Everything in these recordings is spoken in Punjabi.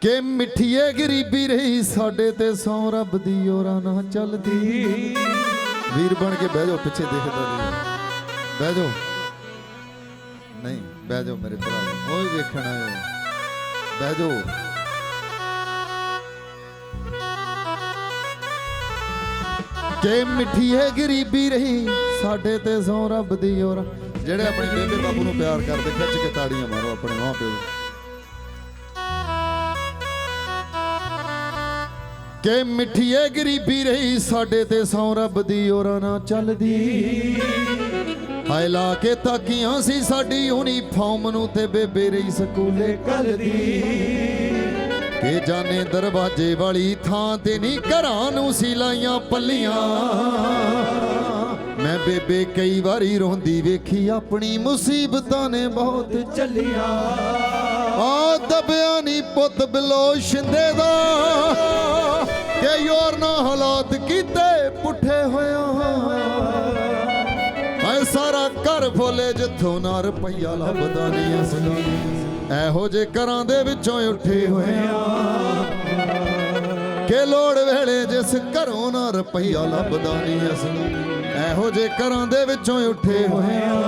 ਕਿ ਮਿੱਠੀਏ ਗਰੀਬੀ ਰਹੀ ਸਾਡੇ ਤੇ ਸੌ ਰੱਬ ਦੀ ਓਰਾਂ ਨਾ ਚੱਲਦੀ। ਵੀਰ ਬਣ ਕੇ ਬਹਿ ਜਾਓ, ਪਿੱਛੇ ਦੇਖਦਾ ਨਹੀਂ। ਬਹਿ ਜਾਓ। ਨਹੀਂ, ਬਹਿ ਜਾਓ ਮੇਰੇ ਭਰਾ। ਓਏ ਵੇਖਣਾ ਹੈ ਬਹਿ ਜਾਓ। ਕਿ ਮਿੱਠੀਏ ਗਰੀਬੀ ਰਹੀ ਸਾਡੇ ਤੇ ਸੌ ਰੱਬ ਦੀ ਓਰਾਂ ਜਿਹੜੇ ਆਪਣੇ ਬੇਬੇ ਬਾਪੂ ਨੂੰ ਪਿਆਰ ਕਰਦੇ, ਖਿੱਚ ਕੇ ਤਾੜੀਆਂ ਮਾਰੋ ਆਪਣੇ ਮਾਂ ਪਿਓ ਨੂੰ। ਕਿ ਮਿੱਠੀਏ ਗਰੀਬੀ ਰਹੀ ਸਾਡੇ ਤੇ ਸੌ ਰੱਬ ਦੀ ਓਰਾਂ ਨਾ ਚੱਲਦੀ। ਹਾਏ ਲਾ ਕੇ ਤਾਕੀਆਂ ਸੀ ਸਾਡੀ ਯੂਨੀਫਾਰਮ ਨੂੰ ਤੇ ਬੇਬੇ ਰਹੀ ਸਕੂਲੇ ਕੱਲਦੀ। ਕਿ ਜਾਣੇ ਦਰਵਾਜ਼ੇ ਵਾਲੀ ਥਾਂ ਤੇ ਨਹੀਂ ਘਰਾਂ ਨੂੰ ਸੀ ਲਾਈਆਂ ਪੱਲੀਆਂ। ਮੈਂ ਬੇਬੇ ਕਈ ਵਾਰੀ ਰੋਂਦੀ ਵੇਖੀ ਆਪਣੀ ਮੁਸੀਬਤਾਂ ਨੇ ਬਹੁਤ ਚੱਲੀਆਂ। ਆ ਦਬਿਆ ਨਹੀਂ ਪੁੱਤ ਬਿਲੋ ਸ਼ਿੰਦੇ ਦਾ। ਕਿ ਯੋਰ ਨਾ ਹਾਲਾਤ ਕੀਤੇ ਪੁੱਠੇ ਹੋਇਆ ਐ ਸਾਰਾ ਘਰ ਫੋਲੇ ਜਿੱਥੋਂ ਨਾ ਰੁਪਈਆ ਲੱਭਦਾ ਨਹੀਂ ਅਸਲਾ ਇਹੋ ਜੇ ਘਰਾਂ ਦੇ ਵਿੱਚੋਂ ਉੱਠੇ ਹੋਏ ਆ। ਕਿ ਲੋੜ ਵੇਲੇ ਜਿਸ ਘਰੋਂ ਨਾ ਰੁਪਈਆ ਲੱਭਦਾ ਨਹੀਂ ਅਸਲਾ ਇਹੋ ਜੇ ਘਰਾਂ ਦੇ ਵਿੱਚੋਂ ਉੱਠੇ ਹੋਏ ਆ।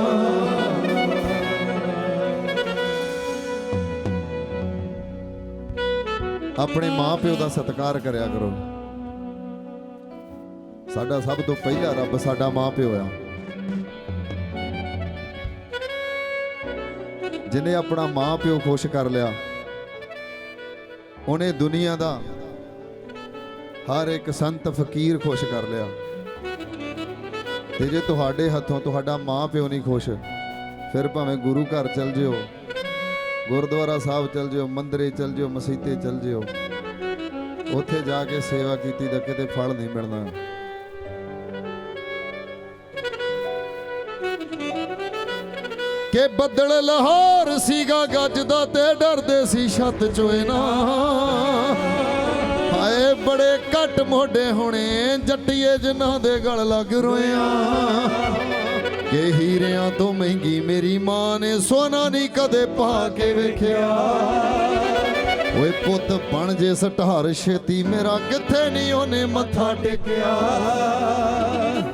ਆਪਣੇ ਮਾਪਿਓ ਦਾ ਸਤਿਕਾਰ ਕਰਿਆ ਕਰੋ। ਸਾਡਾ ਸਭ ਤੋਂ ਪਹਿਲਾ ਰੱਬ ਸਾਡਾ ਮਾਂ ਪਿਓ ਆ। ਜਿਨੇ ਆਪਣਾ ਮਾਂ ਪਿਓ ਖੁਸ਼ ਕਰ ਲਿਆ, ਉਹਨੇ ਦੁਨੀਆ ਦਾ ਹਰ ਇੱਕ ਸੰਤ ਫਕੀਰ ਖੁਸ਼ ਕਰ ਲਿਆ। ਤੇ ਜੇ ਤੁਹਾਡੇ ਹੱਥੋਂ ਤੁਹਾਡਾ ਮਾਂ ਪਿਓ ਨਹੀਂ ਖੁਸ਼, ਫਿਰ ਭਾਵੇਂ ਗੁਰੂ ਘਰ ਚਲ ਜਿਓ, ਗੁਰਦੁਆਰਾ ਸਾਹਿਬ ਚਲ ਜਿਓ, ਮੰਦਰੇ ਚਲ ਜਿਓ, ਮਸੀਤੇ ਚਲ ਜਿਓ, ਉੱਥੇ ਜਾ ਕੇ ਸੇਵਾ ਕੀਤੀ ਤਾਂ ਕਿਤੇ ਫਲ ਨਹੀਂ ਮਿਲਣਾ। ਕਿ ਬੱਦਲ ਲਾਹੌਰ ਸੀਗਾ ਗੱਜਦਾ ਤੇ ਡਰਦੇ ਸੀ ਛੱਤ ਚੋਏ ਨਾ। ਹਾਏ, ਬੜੇ ਘੱਟ ਮੋਢੇ ਹੋਣੇ, ਜੱਟੀਏ ਜਿਨ੍ਹਾਂ ਦੇ ਗਲ ਲੱਗ ਰੋਇਆ। ਕਿ ਹੀਰਿਆਂ ਤੋਂ ਮਹਿੰਗੀ ਮੇਰੀ ਮਾਂ ਨੇ ਸੋਨਾ ਨਹੀਂ ਕਦੇ ਪਾ ਕੇ ਵੇਖਿਆ। ਓਏ ਪੁੱਤ ਬਣ ਜੇ ਸਟਹਾਰ ਛੇਤੀ ਮੇਰਾ ਕਿੱਥੇ ਨਹੀਂ ਉਹਨੇ ਮੱਥਾ ਟੇਕਿਆ?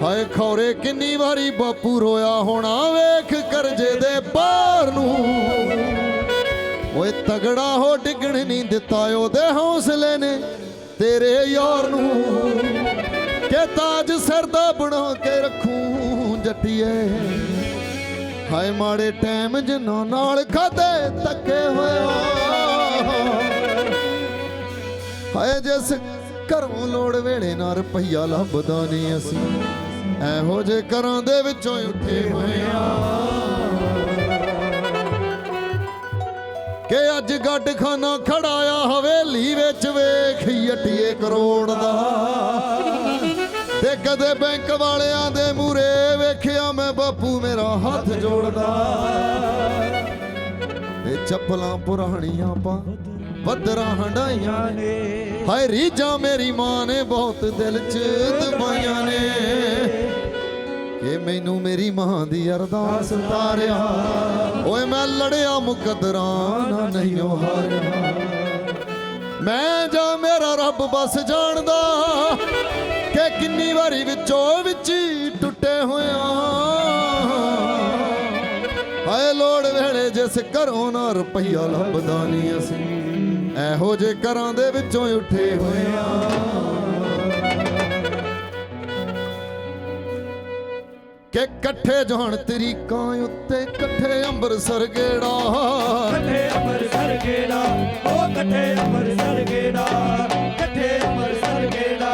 ਹਾਏ ਖੌਰੇ, ਕਿੰਨੀ ਵਾਰੀ ਬਾਪੂ ਰੋਇਆ ਹੋਣਾ, ਵੇਖ ਕਰਜੇ ਦੇ ਪਾਰ ਨੂੰ। ਓਏ ਤਗੜਾ ਹੋ, ਡਿੱਗਣ ਨਹੀਂ ਦਿੱਤਾ ਉਹਦੇ ਹੌਸਲੇ ਨੇ ਤੇਰੇ ਯਾਰ ਨੂੰ। ਕਿ ਤਾਜ ਸਿਰ ਦਾ ਬਣਾ ਕੇ ਰੱਖੂ ਜੱਟੀਏ। ਹਾਏ ਮਾੜੇ ਟਾਈਮ ਜਿਨ੍ਹਾਂ ਨਾਲ ਖਾਦੇ, ਤੱਕੇ ਹੋਇਆ ਹਾਏ ਜਿਸ ਘਰੋਂ ਲੋੜ ਵੇਲੇ ਨਾ ਰੁਪਈਆ ਲੱਭਦਾ ਨਹੀਂ ਅਸੀਂ। ਇਹੋ ਜੇ ਘਰਾਂ ਦੇ ਵਿੱਚੋਂ ਉੱਠੇ ਹੋਏ ਆ। ਕਿ ਅੱਜ ਗੱਡ ਖਾਨਾ ਖੜਾਇਆ ਹਵੇਲੀ ਵਿੱਚ ਵੇਖ ਯਟੀਏ ਕਰੋੜ ਦਾ। ਤੇ ਕਦੇ ਬੈਂਕ ਵਾਲਿਆਂ ਦੇ ਮੂਰੇ ਵੇਖਿਆ ਮੈਂ ਬਾਪੂ ਮੇਰਾ ਹੱਥ ਜੋੜਦਾ। ਤੇ ਚੱਪਲਾਂ ਪੁਰਾਣੀਆਂ ਪਾ ਪੱਧਰਾਂ ਹੰਡਾਈਆਂ ਨੇ। ਹਾਏ ਰੀਜਾਂ ਮੇਰੀ ਮਾਂ ਨੇ, ਬਹੁਤ ਦਿਲ ਚ ਦਬਾਈਆਂ ਨੇ। ਕਿ ਮੈਨੂੰ ਮੇਰੀ ਮਾਂ ਦੀ ਅਰਦਾਸ ਤਾਰਿਆ ਓਏ ਮੈਂ ਲੜਿਆ ਮੁਕਦਰਾਂ ਨਾ ਨਹੀਂ ਹਾਰਿਆ। ਮੈਂ ਜਾਂ ਮੇਰਾ ਰੱਬ ਬਸ ਜਾਣਦਾ ਕਿ ਕਿੰਨੀ ਵਾਰੀ ਵਿੱਚੋਂ ਵਿੱਚ ਹੀ ਟੁੱਟੇ ਹੋਇਆ ਹਾਏ ਲੋੜ ਵੇਲੇ ਜਿਸ ਘਰੋਂ ਨਾ ਰੁਪਈਆ ਲੱਭਦਾ ਨਹੀਂ ਅਸੀਂ। ਇਹੋ ਜੇ ਘਰਾਂ ਦੇ ਵਿੱਚੋਂ ਉੱਠੇ ਹੋਏ ਕਿ ਇਕੱਠੇ ਜਾਣ ਤਰੀਕਾਂ ਉੱਤੇ, ਇਕੱਠੇ ਅੰਬਰਸਰ ਗੇੜਾ। ਕੱਠੇ ਅੰਮ੍ਰਿਤਸਰ ਗੇੜਾ, ਉਹ ਕੱਠੇ ਅੰਮ੍ਰਿਤਸਰ ਗੇੜਾ ਕੱਠੇ ਅੰਮ੍ਰਿਤਸਰ ਗੇੜਾ।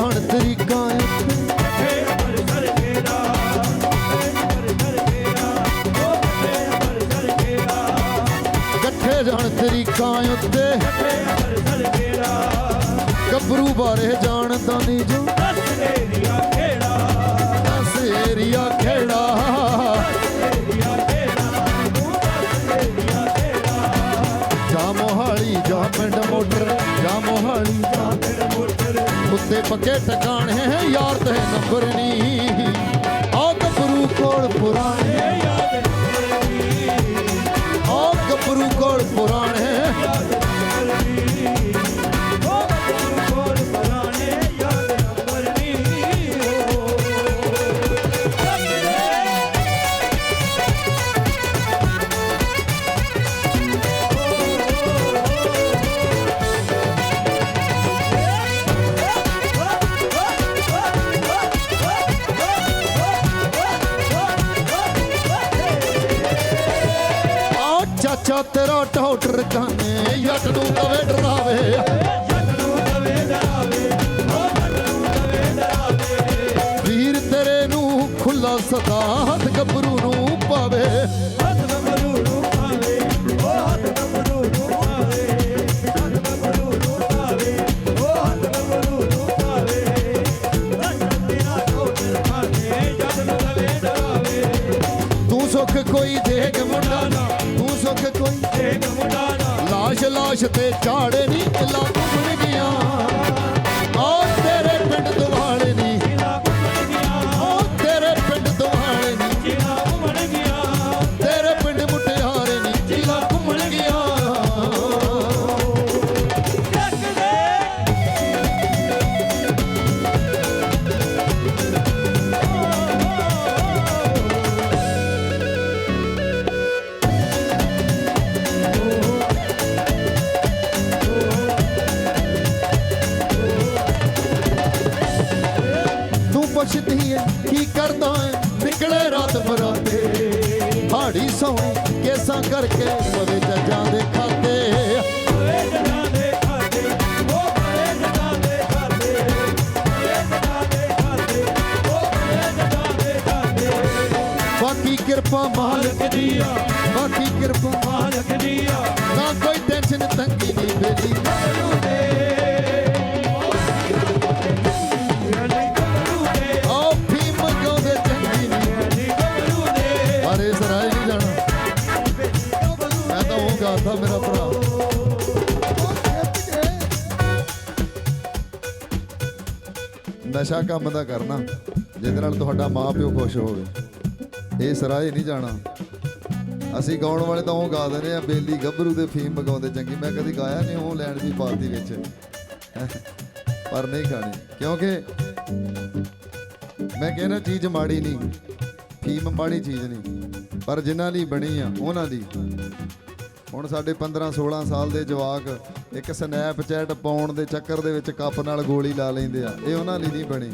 ਅੰਮ੍ਰਿਤਸਰ ਗੇੜਾ ਇਕੱਠੇ ਜਾਣ ਤਰੀਕਾਂ ਉੱਤੇ। ਕੱਠੇ ਗੱਭਰੂ ਬਾਰੇ ਜਾਣਦਾ ਨਹੀਂ ਜੋ। ਦਸ ਏਰੀਆ ਖੇੜਾ। ਦਸ ਏਰੀਆ ਖੇੜਾ ਏਰੀਆ ਖੇੜਾ ਤੂੰ ਪਿੰਡ ਮੋਟਰ, ਜਾ ਮੋਹਾਲੀ, ਜਾ ਫਿਰ ਉੱਤੇ ਪੱਕੇ ਟਿਕਾਣੇ ਯਾਰ, ਤੇ ਨੰਬਰ ਨਹੀਂ ਆ ਗੱਭਰੂ ਕੋਲ ਪੁਰਾਣੇ। ਇਹ ਯਾਦ ਨੰਬਰ ਆ ਗੱਭਰੂ ਕੋਲ ਪੁਰਾਣੇ। ਆ ਤੇਰਾ ਟੌਟਰ ਕਾਨੇ ਜੱਟ ਨੂੰ ਕਵੇ ਡਰਾਵੇ। ਵੀਰ ਤੇਰੇ ਨੂੰ ਖੁੱਲਾ ਸਦਾ। ਤੂੰ ਪੁੱਛਦੀ ਏ, ਕੀ ਕਰਦਾ ਏ? ਨਿਕਲੇ ਰਾਤ ਬਰਾਤੇ। ਹਾੜੀ ਸੋਹਣੀ ਕੇਸਾਂ ਕਰਕੇ ਪਵੇ ਜੱਜਾਂ ਦੇ ਖਾਤੇ। ਬਾਕੀ ਕਿਰਪਾ ਮਾਲਕ ਦੀਆ, ਬਾਕੀ ਕਿਰਪਾ ਨਸ਼ਾ ਕੰਮ ਦਾ ਕਰਨਾ, ਜਿਹਦੇ ਨਾਲ ਤੁਹਾਡਾ ਮਾਪਿਓ ਖੁਸ਼ ਹੋਵੇ। ਇਹ ਸਰਾਏ ਨਹੀਂ ਜਾਣਾ। ਅਸੀਂ ਗਾਉਣ ਵਾਲੇ ਤਾਂ ਉਹ ਗਾ ਦਿੰਦੇ ਆ ਬੇਲੀ ਗੱਭਰੂ ਦੇ ਫੀਮ ਮਗਾਉਂਦੇ ਚੰਗੀ। ਮੈਂ ਕਦੀ ਗਾਇਆ ਨਹੀਂ ਉਹ ਲੈਣ ਦੀ ਪਾਰਟੀ ਵਿੱਚ। ਪਰ ਨਹੀਂ ਗਾਣੀ ਕਿਉਂਕਿ ਮੈਂ ਕਹਿੰਦਾ ਚੀਜ਼ ਮਾੜੀ ਨਹੀਂ, ਫੀਮ ਮਾੜੀ ਚੀਜ਼ ਨਹੀਂ। ਪਰ ਜਿਨ੍ਹਾਂ ਲਈ ਬਣੀ ਆ, ਉਹਨਾਂ ਲਈ ਹੁਣ ਸਾਡੇ 15 16 ਸਾਲ ਦੇ ਜਵਾਕ ਇੱਕ ਸਨੈਪਚੈਟ ਪਾਉਣ ਦੇ ਚੱਕਰ ਦੇ ਵਿੱਚ ਕੱਪ ਨਾਲ ਗੋਲੀ ਲਾ ਲੈਂਦੇ ਆ। ਇਹ ਉਹਨਾਂ ਲਈ ਨਹੀਂ ਬਣੀ।